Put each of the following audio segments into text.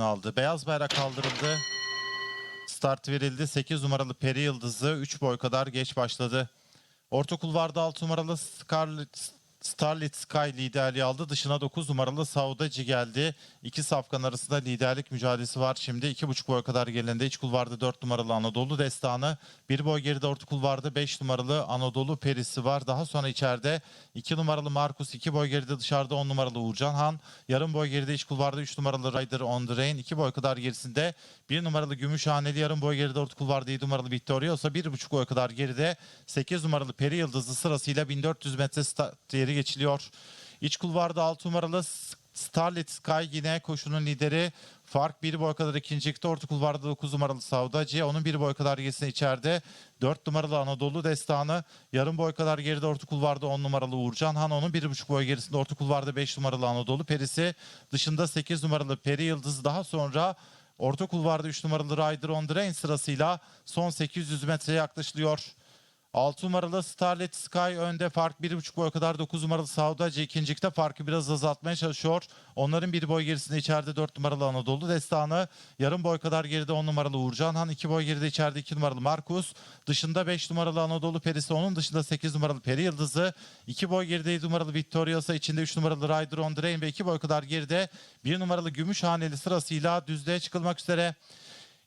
aldı. Beyaz bayrak kaldırıldı. Start verildi. 8 numaralı Peri Yıldızı 3 boy kadar geç başladı. Orta kulvarda 6 numaralı Scarlet, Starlit Sky liderliği aldı. Dışına 9 numaralı Saudacı geldi. İki safkan arasında liderlik mücadelesi var şimdi. 2,5 boy kadar gelindi. İç kulvarda 4 numaralı Anadolu Destanı. Bir boy geride orta kulvarda 5 numaralı Anadolu Perisi var. Daha sonra içeride 2 numaralı Markus, 2 boy geride dışarıda 10 numaralı Uğurcan Han. Yarım boy geride iç kulvarda 3 numaralı Rider on the Rain. 2 boy kadar gerisinde 1 numaralı Gümüşhaneli. Yarım boy geride orta kulvarda 7 numaralı Victoriosa. 1,5 boy kadar geride 8 numaralı Peri Yıldızı sırasıyla 1400 metre start yeri geçiliyor. İç kulvarda 6 numaralı Starlit Sky yine koşunun lideri. Fark bir boy kadar ikincilikte. Orta kulvarda 9 numaralı Savdacı. Onun bir boy kadar gerisinde içeride. 4 numaralı Anadolu Destanı. Yarım boy kadar geride orta kulvarda 10 numaralı Uğurcan Han. Onun bir buçuk boy gerisinde orta kulvarda 5 numaralı Anadolu Perisi. Dışında 8 numaralı Peri Yıldız. Daha sonra orta kulvarda 3 numaralı Rider on the Rain sırasıyla son 800 metreye yaklaşılıyor. 6 numaralı Starlet Sky önde fark 1,5 boy kadar 9 numaralı Saudacı ikincilikte farkı biraz azaltmaya çalışıyor. Onların bir boy gerisinde içeride 4 numaralı Anadolu Destanı. Yarım boy kadar geride 10 numaralı Uğurcan Han. 2 boy geride içeride 2 numaralı Markus. Dışında 5 numaralı Anadolu Perisi. Onun dışında 8 numaralı Peri Yıldızı. 2 boy geride 7 numaralı Victoriosa. içinde 3 numaralı Rider on the Rain ve 2 boy kadar geride 1 numaralı Gümüşhaneli sırasıyla düzlüğe çıkılmak üzere.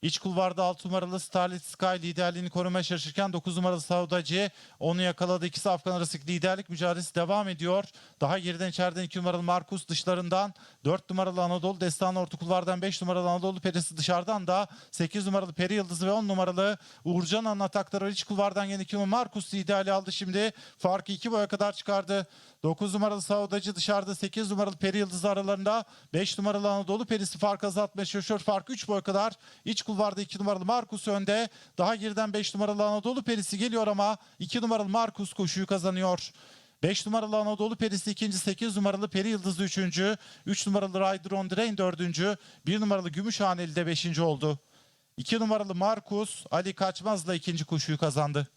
İç kulvarda 6 numaralı Starlit Sky liderliğini korumaya çalışırken 9 numaralı Saudacı onu yakaladı. İkisi Afgan arası liderlik mücadelesi devam ediyor. Daha geriden içeriden 2 numaralı Markus dışlarından 4 numaralı Anadolu Destanı orta kulvardan 5 numaralı Anadolu Perisi dışarıdan da 8 numaralı Peri Yıldızı ve 10 numaralı Uğurcan atakları. İç kulvardan yine 2 numaralı Markus liderliği aldı şimdi. Farkı 2 boya kadar çıkardı. 9 numaralı Saudacı dışarıda 8 numaralı Peri Yıldızı aralarında 5 numaralı Anadolu Perisi fark azaltmaya çalışıyor. Fark 3 boy kadar. İç kulvarda 2 numaralı Markus önde. Daha geriden 5 numaralı Anadolu Perisi geliyor ama 2 numaralı Markus koşuyu kazanıyor. 5 numaralı Anadolu Perisi ikinci, 8 numaralı Peri Yıldızı üçüncü, 3 numaralı Rider on the Rain dördüncü, 1 numaralı Gümüşhaneli de beşinci oldu. 2 numaralı Markus Ali Kaçmaz'la ikinci koşuyu kazandı.